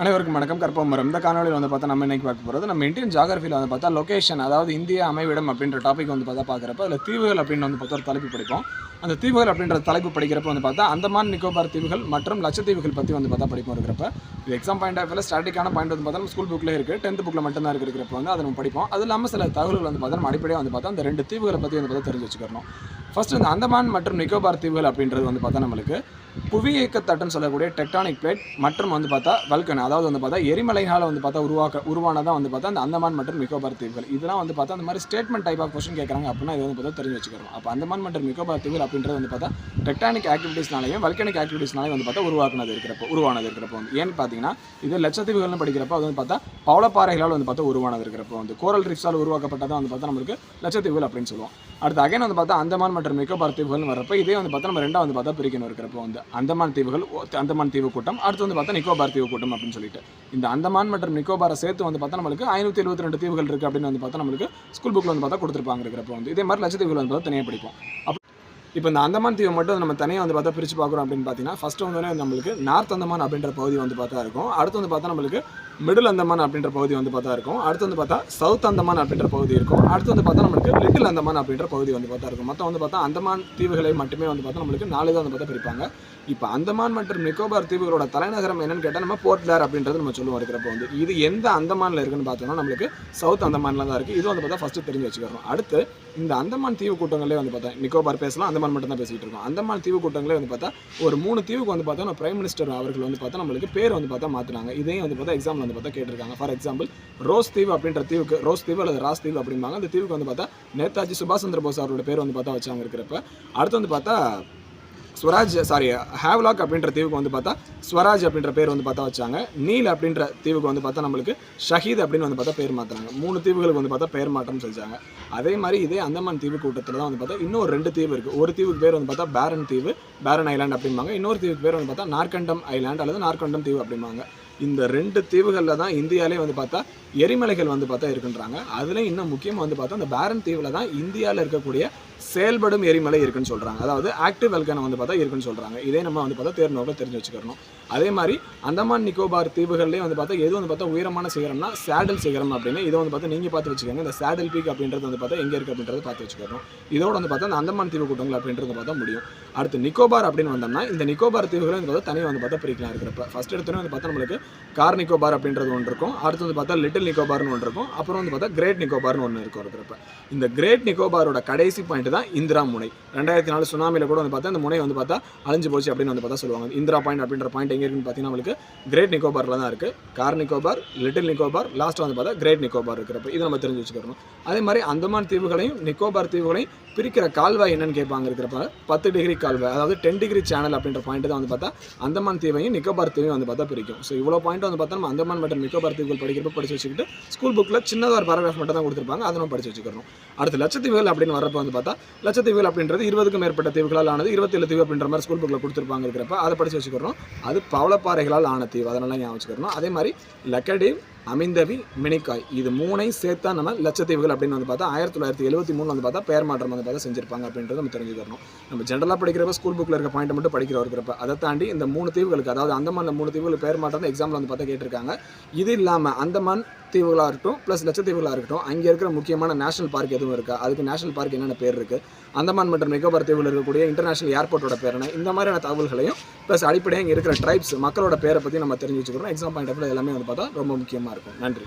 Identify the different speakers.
Speaker 1: அனைவருக்கும் வணக்கம் கற்பமரம் இந்த காணொலியில் வந்து பார்த்தா நம்ம இன்னைக்கு பார்க்க போகிறது நம்ம இந்தியன் ஜாகிரஃபியில் வந்து பார்த்தா லொக்கேஷன் அதாவது இந்திய அமைவிடம் அப்படின்ற டாபிக் வந்து பார்த்தா பார்க்குறப்ப அதில் தீவுகள் அப்படின்னு வந்து பார்த்தா ஒரு தலைப்பு படிப்போம் அந்த தீவுகள் அப்படின்ற தலைப்பு படிக்கிறப்ப வந்து பார்த்தா அந்தமான் நிக்கோபார் தீவுகள் மற்றும் லட்சத்தீவுகள் பற்றி வந்து பார்த்தா படிப்போம் இருக்கிறப்ப இது எக்ஸாம் பாயிண்ட் ஆஃப் ஸ்டாட்டிக்கான பாயிண்ட் வந்து பார்த்தா நம்ம ஸ்கூல் புக்கில் இருக்குது டென்த் புக்கில் மட்டும்தான் இருக்கிறப்ப வந்து அதை நம்ம படிப்போம் அது இல்லாமல் சில தகவல்கள் வந்து பார்த்தா நம்ம அடிப்படையாக வந்து பார்த்தா அந்த ரெண்டு தீவுகளை பற்றி வந்து பார்த்தா தெரிஞ்சு வச்சுக்கணும் ஃபஸ்ட்டு இந்த அந்தமான் மற்றும் நிக்கோபார் தீவுகள் அப்படின்றது வந்து பார்த்தா நம்மளுக்கு புவி இயக்கத்தட்டுன்னு சொல்லக்கூடிய டெக்டானிக் பிளேட் மற்றும் வந்து பார்த்தா வல்கன் அதாவது வந்து பார்த்தா எரிமலைகளால் வந்து பார்த்தா உருவாக்க உருவானதான் வந்து பார்த்தா அந்த அந்தமான் மற்றும் நிக்கோபார் தீவுகள் இதெல்லாம் வந்து பார்த்தா அந்த மாதிரி ஸ்டேட்மெண்ட் டைப் ஆஃப் கொஸ்டின் கேட்குறாங்க அப்படின்னா இது வந்து பார்த்தா தெரிஞ்சு வச்சுக்கிறோம் அப்போ அந்தமான் மற்றும் நிக்கோபார் தீவுகள் அப்படின்றது வந்து பார்த்தா டெக்டானிக் ஆக்டிவிட்டீஸ்னாலையும் வல்கனிக் ஆக்டிவிட்டீஸ்னாலையும் வந்து பார்த்தா உருவாக்குனது இருக்கிறப்போ உருவானது இருக்கிறப்போ வந்து ஏன்னு பார்த்தீங்கன்னா இது லட்சத்தீவுகள்னு படிக்கிறப்போ அது வந்து பார்த்தா பவளப்பாறைகளால் வந்து பார்த்தா உருவானது இருக்கிறப்போ வந்து கோரல் ரிஃப்ஸால் உருவாக்கப்பட்டதான் வந்து பார்த்தா நம்மளுக்கு லட்சத்தீவுகள் அப்படின்னு சொல்லுவோம் அடுத்து அகைன் வந்து பார்த்தா அந்தமான் மற்றும் நிக்கோபார் தீவுகள்னு வரப்போ இதே வந்து பார்த்தா நம்ம ரெண்டாவது வந்து பார்த்தா பிரிக்கணும் இருக்கிறப்போ வந்து அந்தமான் தீவுகள் அந்தமான் தீவு கூட்டம் அடுத்து வந்து பார்த்தா நிக்கோபார் தீவு கூட்டம் அப்படின்னு சொல்லிட்டு இந்த அந்தமான் மற்றும் நிக்கோபாரை சேர்த்து வந்து பார்த்தா நம்மளுக்கு ஐநூற்றி எழுபத்தி ரெண்டு தீவுகள் இருக்குது அப்படின்னு வந்து பார்த்தா நம்மளுக்கு ஸ்கூல் புக்கில் வந்து பார்த்தா கொடுத்துருப்பாங்க இருக்கிறப்போ வந்து இதே மாதிரி லட்சத்தீவுகள் வந்து பார்த்தா தனியாக படிப்போம் அப்போ இப்போ இந்த அந்தமான் தீவை மட்டும் நம்ம தனியாக வந்து பார்த்தா பிரித்து பார்க்குறோம் அப்படின்னு பார்த்தீங்கன்னா ஃபஸ்ட்டு வந்து நம்மளுக்கு நார்த் அந்தமான் அப்படின்ற பகுதி வந்து பார்த்தா இருக்கும் அடுத்து வந்து பார்த்தா நம்மளுக்கு மிடில் அந்தமான் அப்படின்ற பகுதி வந்து பார்த்தா இருக்கும் அடுத்து வந்து பார்த்தா சவுத் அந்தமான் அப்படின்ற பகுதி இருக்கும் அடுத்து வந்து பார்த்தா நம்மளுக்கு லிட்டில் அந்தமான் அப்படின்ற பகுதி வந்து பார்த்தா இருக்கும் மொத்தம் வந்து பார்த்தா அந்தமான் தீவுகளை மட்டுமே வந்து பார்த்தா நம்மளுக்கு நாலு தான் வந்து பார்த்தா பிரிப்பாங்க இப்போ அந்தமான் மற்றும் நிக்கோபார் தீவுகளோட தலைநகரம் என்னன்னு கேட்டால் நம்ம போர்ட் பிளேர் அப்படின்றது நம்ம சொல்லுவோம் இருக்கிறப்ப வந்து இது எந்த அந்தமானில் இருக்குன்னு பார்த்தோம்னா நம்மளுக்கு சவுத் அந்தமானில் தான் இருக்குது இது வந்து பார்த்தா ஃபஸ்ட்டு தெரிஞ்சு வச்சுக்கிறோம் அடுத்து இந்த அந்தமான் தீவு கூட்டங்களே வந்து பார்த்தா நிக்கோபார் பேசலாம் அந்தமான் மட்டும் தான் பேசிகிட்டு இருக்கோம் அந்தமான் தீவு கூட்டங்களே வந்து பார்த்தா ஒரு மூணு தீவுக்கு வந்து பார்த்தா பிரைம் மினிஸ்டர் அவர்கள் வந்து பார்த்தா நம்மளுக்கு பேர் வந்து பார்த்தா மாற்றினாங்க இதையும் வந்து பார்த்தா எக்ஸாம்பிள் வந்து பார்த்தா கேட்டிருக்காங்க ஃபார் எக்ஸாம்பிள் ரோஸ் தீவு அப்படின்ற தீவுக்கு ரோஸ் தீவு அல்லது ராஸ் தீவு அப்படிம்பாங்க அந்த தீவுக்கு வந்து பார்த்தா நேதாஜி சுபாஷ் சந்திர போஸ் அவரோட பேர் வந்து பார்த்தா வச்சாங்க இருக்கிறப்ப அடுத்து வந்து பார்த்தா ஸ்வராஜ் சாரி ஹேவ்லாக் அப்படின்ற தீவுக்கு வந்து பார்த்தா ஸ்வராஜ் அப்படின்ற பேர் வந்து பார்த்தா வச்சாங்க நீல் அப்படின்ற தீவுக்கு வந்து பார்த்தா நம்மளுக்கு ஷஹீத் அப்படின்னு வந்து பார்த்தா பேர் மாற்றுறாங்க மூணு தீவுகளுக்கு வந்து பார்த்தா பேர் மாற்றம் செஞ்சாங்க அதே மாதிரி இதே அந்தமான் தீவு கூட்டத்தில் தான் வந்து பார்த்தா இன்னும் ரெண்டு தீவு இருக்குது ஒரு தீவுக்கு பேர் வந்து பார்த்தா பேரன் தீவு பேரன் ஐலாண்ட் அப்படிம்பாங்க இன்னொரு தீவுக்கு பேர் வந்து பார்த்தா நார்கண்டம் ஐலாண்ட் அல்லது நார்கண்டம் தீவு அப்படிம்பாங்க இந்த ரெண்டு தீவுகளில் தான் இந்தியாவிலே வந்து பார்த்தா எரிமலைகள் வந்து பார்த்தா இருக்குன்றாங்க. அதுலேயும் இன்னும் முக்கியமாக வந்து பார்த்தா அந்த பேரன் தீவில் தான் இந்தியாவில் இருக்கக்கூடிய செயல்படும் எரிமலை இருக்குன்னு சொல்கிறாங்க அதாவது ஆக்டிவ் வெல்கனை வந்து பார்த்தா இருக்குன்னு சொல்கிறாங்க இதே நம்ம வந்து பார்த்தா தேர்நோக்கில் தெரிஞ்சு வச்சுக்கணும் அதே மாதிரி அந்தமான் நிக்கோபார் தீவுகள்லேயே வந்து பார்த்தா எது வந்து பார்த்தா உயரமான சிகரம்னா சேடல் சிகரம் அப்படின்னு இதை வந்து பார்த்தா நீங்கள் பார்த்து வச்சுக்கோங்க இந்த சேடல் பீக் அப்படின்றது வந்து பார்த்தா எங்கே இருக்குது அப்படின்றத பார்த்து வச்சுக்கணும் இதோட வந்து பார்த்தா அந்த அந்தமான் தீவு கூட்டங்கள் அப்படின்றது பார்த்தா முடியும் அடுத்து நிக்கோபார் அப்படின்னு வந்தோம்னா இந்த நிக்கோபார் தீவுகளை வந்து பார்த்தா தனியாக வந்து பார்த்தா பிரிக்கலாம் இருக்கிறப்ப ஃபஸ்ட் எடுத்தோன்னே வந்து பார்த்தா நம்மளுக்கு கார் நிக்கோபார் அப்படின்றது ஒன்று இருக்கும் அடுத்து வந்து பார்த்தா லிட்டில் நிக்கோபார்னு ஒன்று இருக்கும் அப்புறம் வந்து பார்த்தா கிரேட் நிக்கோபார்னு ஒன்று இருக்கும் இருக்கிறப்ப இந்த கிரேட் நிக்கோபாரோட கடைசி பாயிண்ட் தான் இந்திரா முனை. ரெண்டாயிரத்தி நாலு சுனாமியில் கூட வந்து பார்த்தா இந்த முனை வந்து பார்த்தா அழிஞ்சு போச்சு அப்படின்னு வந்து பார்த்தா சொல்லுவாங்க. இந்திரா பாயிண்ட் அப்படின்ற பாயிண்ட் எங்கே இருக்குன்னு பார்த்தீங்கன்னா நம்மளுக்கு கிரேட் நிக்கோபாரில் தான் இருக்குது கார் நிக்கோபார் லிட்டில் நிக்கோபார் லாஸ்ட்டாக வந்து பார்த்தா கிரேட் நிக்கோபார் இருக்கிறப்ப. இது நம்ம தெரிஞ்சு வச்சுக்கிறோம் அதே மாதிரி அந்தமான் தீவுகளையும் நிக்கோபார் தீவுகளையும் பிரிக்கிற கால்வாய் என்னன்னு கேட்பாங்க இருக்கிறப்ப பத்து டிகிரி கால்வாய் அதாவது டென் டிகிரி சேனல் அப்படின்ற பாயிண்ட் தான் வந்து பார்த்தா அந்தமான் தீவையும் நிக்கோபார் தீவையும் வந்து பார்த்தா பிரிக்கும். ஸோ இவ்வளோ பாயிண்ட் வந்து பார்த்தா நம்ம அந்தமான் மற்றும் நிக்கோபார் தீவுகள் படிக்கிறப்ப படிச்சு வச்சுக்கிட்டு ஸ்கூல் புக்கில் சின்னதாக ஒரு பேராகிராஃப் மட்டும் தான் கொடுத்துருப்பாங்க. அதை நம்ம படிச்சு வச்சுக்கிறோம் அடுத்து லட்சத்தீவுகள் அப்படின்னு வரப்போ வந்து பார்த்தா லட்சத்தீவுகள் அப்படின்றது இருபதுக்கும் மேற்பட்ட தீவுகளால் ஆனது இருபத்தேழு தீவு அப்படின்ற மாதிரி ஸ்கூல் புக்கில் கொடுத்துருப்பாங்க இருக்கிறப்ப அதை படிச்சு வச்சுக்கிறோம். அது பவளப்பாறைகளால் ஆன தீவு. அதனால ஞாபகம் வச்சுக்கிறோம். அதே மாதிரி லக்கடீவ் அமைந்தவி மினிக்காய். இது மூணை சேர்த்தா நம்ம லட்சத்தீவுகள் அப்படின்னு வந்து பார்த்தா ஆயிரத்தி தொள்ளாயிரத்தி எழுபத்தி மூணு வந்து பார்த்தா பெயர் மாற்றம் வந்து பார்த்தா செஞ்சிருப்பாங்க அப்படின்றத நம்ம தெரிஞ்சுக்கிறோம் நம்ம ஜென்ரலாக படிக்கிறப்ப ஸ்கூல் புக்கில் இருக்க பாயிண்ட் மட்டும் படிக்கிறோம் இருக்கிறப்ப அதை தாண்டி இந்த மூணு தீவுகளுக்கு அதாவது அந்தமானில் மூணு தீவுகள் பெயர் மாற்றம் எக்ஸாமில் வந்து பார்த்தா கேட்டிருக்காங்க. இது இல்லாமல் அந்தமான் தீவுகளாக இருக்கட்டும் ப்ளஸ் லட்சத்தீவுகளாக இருக்கட்டும் அங்கே இருக்கிற முக்கியமான நேஷனல் பார்க் எதுவும் இருக்கா? அதுக்கு நேஷனல் பார்க் என்னென்ன பேர் இருக்குது அந்தமான் மற்றும் நிக்கோபார் தீவில் இருக்கக்கூடிய இன்டர்நேஷனல் ஏர்போர்ட்டோட பேர் என்ன இந்த மாதிரியான தகவல்களையும் ப்ளஸ் அடிப்படையாக இங்கே இருக்கிற ட்ரைப்ஸ் மக்களோட பேரை பற்றி நம்ம தெரிஞ்சு வச்சுக்கிறோம். எக்ஸாம் பாயிண்ட் ஆஃப் எல்லாமே வந்து பார்த்தா ரொம்ப முக்கியமாக இருக்கும். நன்றி.